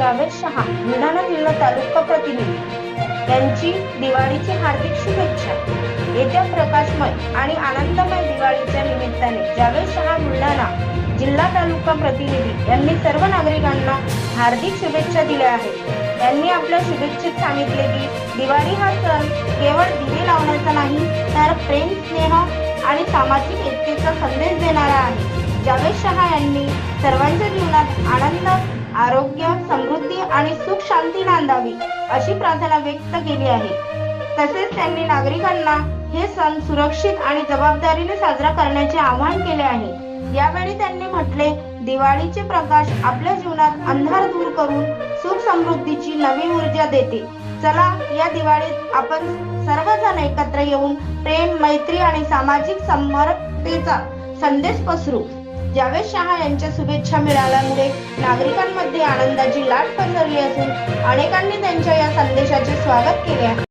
जावेद शहा बुलढाणा जिल्हा तालुका प्रतिनिधी. यांची दिवाळीची हार्दिक शुभेच्छा. येत्या प्रकाशमय आणि आनंदमय दिवाळीच्या निमित्ताने जावेद शहा बुलढाणा जिल्हा तालुका प्रतिनिधी यांनी सर्व नागरिकांना हार्दिक शुभेच्छा दिल्या आहेत. त्यांनी आपल्या शुभेच्छेत सांगितले की दिवाळी हा सण केवळ दिवे लावण्याचा नाही तर प्रेम स्नेह आणि सामाजिक एकतेचा संदेश देणारा आहे. जावेद शहा यांनी सर्वांच्या जीवनात आणि सुख शांती नांदावी अशी प्रार्थना व्यक्त केली आहे. तसेच त्यांनी नागरिकांना हे सण सुरक्षित आणि जबाबदारीने साजरा करण्याचे आवाहन केले आहे. यावेळी त्यांनी म्हटले दिवाळीचे प्रकाश आपल्या जीवनात अंधार दूर करून सुख समृद्धीची नवी ऊर्जा देते. चला या दिवाळीत आपण सर्वजण एकत्र येऊन प्रेम मैत्री आणि सामाजिक समरतेचा संदेश पसरू. जावेद शहा यांच्या शुभेच्छा मिळाल्यामुळे नागरिकांमध्ये आनंदाची लाट पसरली असून अनेकांनी त्यांच्या या संदेशाचे स्वागत केले आहे.